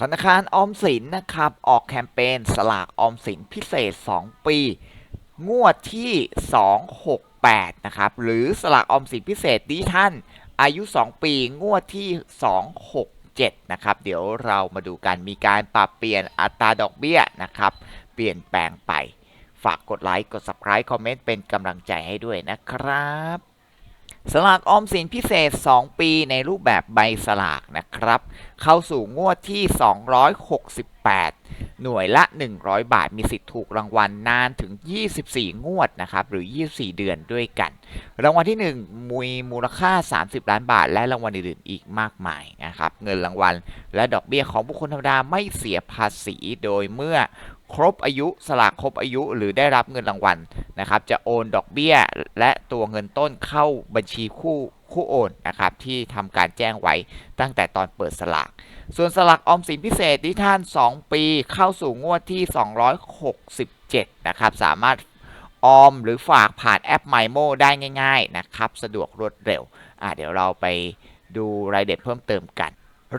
ธนาคารออมสินนะครับออกแคมเปญสลากออมสินพิเศษ 2 ปี งวดที่ 268 นะครับ หรือสลากออมสินพิเศษดิท่านอายุ 2 ปี งวดที่ 267 นะครับ เดี๋ยวเรามาดูกันมีการปรับเปลี่ยนอัตราดอกเบี้ยนะครับ เปลี่ยนแปลงไป ฝากกดไลค์ กด subscribe คอมเมนต์เป็นกำลังใจให้ด้วยนะครับ สลากออมสินพิเศษ 2 ปีในรูปแบบใบสลากนะครับ เข้าสู่งวดที่ 268 หน่วยละ 100 บาท มีสิทธิ์ถูกรางวัลนานถึง 24 งวดนะครับ หรือ 24 เดือนด้วยกัน รางวัลที่ 1มีมูลค่า 30 ล้านบาท และรางวัลอื่นๆอีกมากมายนะครับ เงินรางวัล และดอกเบี้ยของบุคคลธรรมดาไม่เสียภาษี โดยเมื่อครบอายุสลากครบอายุหรือได้รับเงินรางวัล นะครับจะโอนดอกเบี้ยและตัวเงินต้นเข้าบัญชีคู่คู่โอนนะครับที่ทำการแจ้งไว้ตั้งแต่ตอนเปิดสลาก ส่วนสลากออมสินพิเศษที่ท่าน 2 ปีเข้าสู่งวดที่ 267 นะครับ สามารถออมหรือฝากผ่านแอป MyMo ได้ง่าย ๆ นะครับ สะดวกรวดเร็วอะเดี๋ยวเราไปดูรายเอียดเพิ่มเติมกัน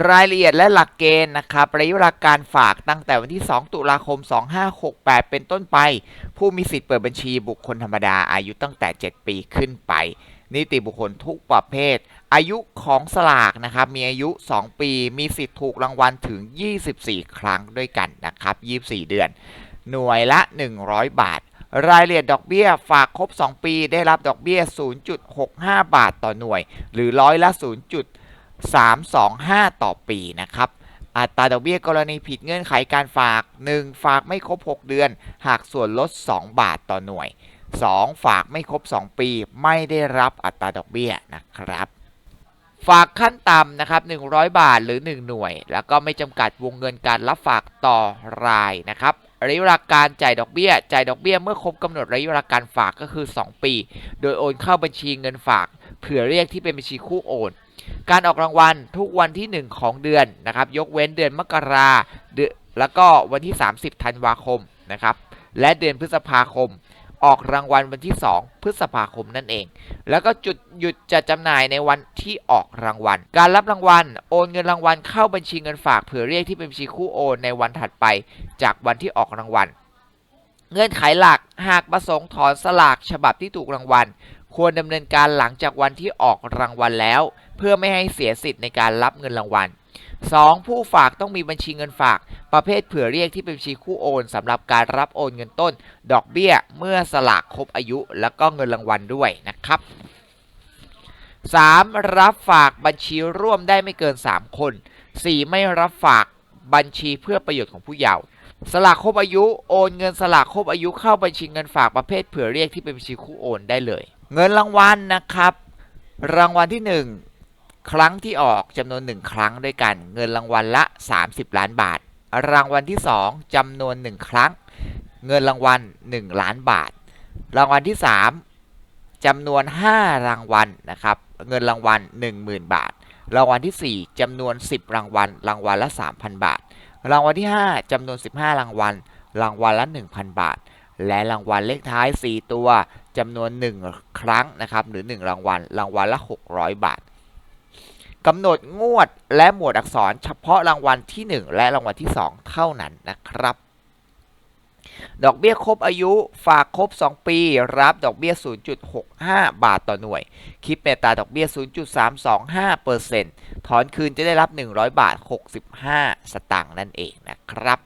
รายละเอียดและหลักเกณฑ์นะครับระยะเวลาการฝากตั้งแต่วันที่ 2 ตุลาคม 2568 เป็นต้นไป ผู้มีสิทธิ์เปิดบัญชีบุคคลธรรมดาอายุตั้งแต่ 7 ปีขึ้นไป นิติบุคคลทุกประเภท อายุของสลากนะครับมีอายุ 2 ปี มีสิทธิ์ถูกรางวัลถึง 24 ครั้งด้วยกันนะครับ 24 เดือน หน่วยละ 100 บาท รายละเอียดดอกเบี้ยฝากครบ 2 ปี ได้รับดอกเบี้ย 0.65 บาทต่อหน่วย หรือร้อยละ 325 ต่อปีนะครับอัตราดอกเบี้ยกรณีผิดเงื่อนไขการฝาก 1. ฝากไม่ครบ 6 เดือน หากส่วนลด 2 บาทต่อหน่วย 2. ฝากไม่ครบ 2 ปี ไม่ได้รับอัตราดอกเบี้ยนะครับ ฝากขั้นต่ำนะครับ 100 บาทหรือ 1 หน่วย แล้วก็ไม่จำกัดวงเงินการรับฝากต่อรายนะครับระยะเวลาการจ่ายดอกเบี้ย จ่ายดอกเบี้ยเมื่อครบกำหนดระยะเวลาการฝากก็คือ 2 ปี โดยโอนเข้าบัญชีเงินฝาก เผื่อเรียกที่เป็นบัญชีคู่โอน การออกรางวัลทุกวันที่ 1 ของเดือนนะครับ ยกเว้นเดือนมกราแล้วก็วันที่ 30 ธันวาคมนะครับ และเดือนพฤษภาคม ออกรางวัลวันที่ 2 พฤษภาคมนั่นเอง แล้วก็จุดหยุดจัดจำหน่ายในวันที่ออกรางวัล การรับรางวัล โอนเงินรางวัลเข้าบัญชีเงินฝากเผื่อเรียกที่เป็นบัญชีคู่โอนในวันถัดไป จากวันที่ออกรางวัลเงื่อนไขหลักหากประสงค์ถอนสลากฉบับที่ถูกรางวัล ควรดำเนินการหลังจากวันที่ออกรางวัลแล้ว เพื่อไม่ให้เสียสิทธิ์ในการรับเงินรางวัล 2. ผู้ฝากต้องมีบัญชีเงินฝาก ประเภทเผื่อเรียกที่เป็นบัญชีคู่โอนสำหรับการรับโอนเงินต้น ดอกเบี้ยเมื่อสลากครบอายุ แล้วก็เงินรางวัลด้วยนะครับ 3. รับฝากบัญชีร่วมได้ไม่เกิน 3 คน 4. ไม่รับฝากบัญชีเพื่อประโยชน์ของผู้เยาว์สลากครบอายุโอนเงินสลากครบอายุเข้าบัญชีเงินฝากประเภทเผื่อเรียกที่เป็นบัญชีคู่โอนได้เลย เงินรางวัลนะครับ รางวัลที่ 1 ครั้งที่ออกจำนวน 1 ครั้งด้วยกัน เงินรางวัลละ 30 ล้านบาท รางวัลที่ 2จำนวน 1 ครั้ง เงินรางวัล 1 ล้านบาท รางวัลที่ 3จำนวน 5 รางวัลนะครับ เงินรางวัล 10,000 บาท รางวัลที่ 4จำนวน 10 รางวัล รางวัลละ 3,000 บาท รางวัลที่ 5จำนวน 15 รางวัล รางวัลละ 1,000 บาท และรางวัลเลขท้าย 4 ตัวจำนวน 1 ครั้งนะครับ หรือ 1 รางวัล รางวัลละ 600 บาทกำหนดงวดและหมวดอักษรเฉพาะรางวัลที่ 1 และรางวัลที่ 2 เท่านั้นนะครับ ดอกเบี้ยครบอายุฝากครบ 2 ปี รับดอกเบี้ย 0.65 บาทต่อหน่วย คิดเป็นตาดอกเบี้ย 0.325เปอร์เซ็นต์ถอนคืนจะได้รับ 100 บาท 65 สตางค์นั่นเองนะครับ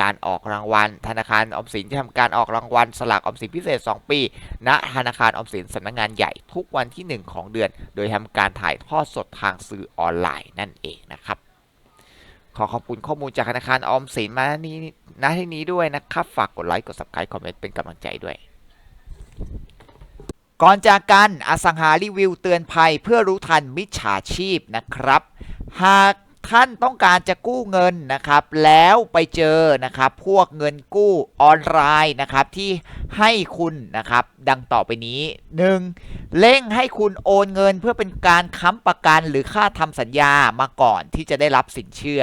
การออกรางวัล ธนาคารออมสินจะทำการออกรางวัลสลากออมสินพิเศษ 2 ปี ณ ธนาคารออมสินสำนักงงานใหญ่ทุกวันที่ 1 ของเดือน โดยทำการถ่ายทอดสดทางสื่อออนไลน์นั่นเองนะครับ ขอขอบคุณข้อมูลจากธนาคารออมสินมานี้ ณที่นี้ด้วยนะครับ ฝากกดไลค์ กด subscribe คอมเมนต์เป็นกำลังใจด้วย ก่อนจากกันอสังหารีวิวเตือนภัยเพื่อรู้ทันมิจฉาชีพนะครับ หากท่านต้องการจะกู้เงินนะครับ แล้วไปเจอนะครับ พวกเงินกู้ออนไลน์นะครับ ที่ให้คุณนะครับ ดังต่อไปนี้ 1. เร่งให้คุณโอนเงินเพื่อเป็นการค้ำประกันหรือค่าทำสัญญามาก่อนที่จะได้รับสินเชื่อ